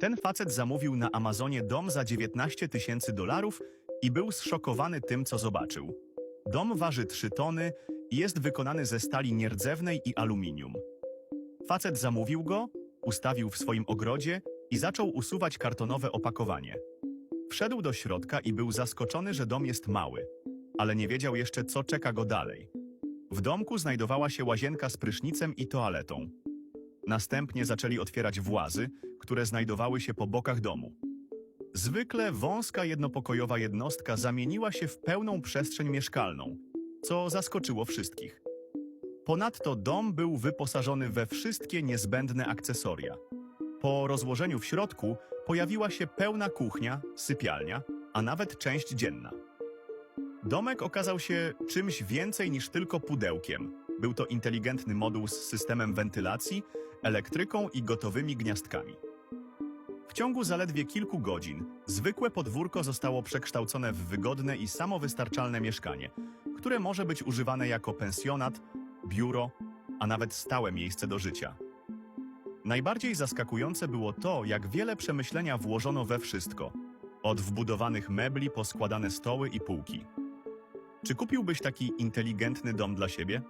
Ten facet zamówił na Amazonie dom za 19 tysięcy dolarów i był zszokowany tym, co zobaczył. Dom waży 3 tony i jest wykonany ze stali nierdzewnej i aluminium. Facet zamówił go, ustawił w swoim ogrodzie i zaczął usuwać kartonowe opakowanie. Wszedł do środka i był zaskoczony, że dom jest mały, ale nie wiedział jeszcze, co czeka go dalej. W domku znajdowała się łazienka z prysznicem i toaletą. Następnie zaczęli otwierać włazy, które znajdowały się po bokach domu. Zwykle wąska jednopokojowa jednostka zamieniła się w pełną przestrzeń mieszkalną, co zaskoczyło wszystkich. Ponadto dom był wyposażony we wszystkie niezbędne akcesoria. Po rozłożeniu w środku pojawiła się pełna kuchnia, sypialnia, a nawet część dzienna. Domek okazał się czymś więcej niż tylko pudełkiem. Był to inteligentny moduł z systemem wentylacji, elektryką i gotowymi gniazdkami. W ciągu zaledwie kilku godzin zwykłe podwórko zostało przekształcone w wygodne i samowystarczalne mieszkanie, które może być używane jako pensjonat, biuro, a nawet stałe miejsce do życia. Najbardziej zaskakujące było to, jak wiele przemyślenia włożono we wszystko, od wbudowanych mebli po składane stoły i półki. Czy kupiłbyś taki inteligentny dom dla siebie?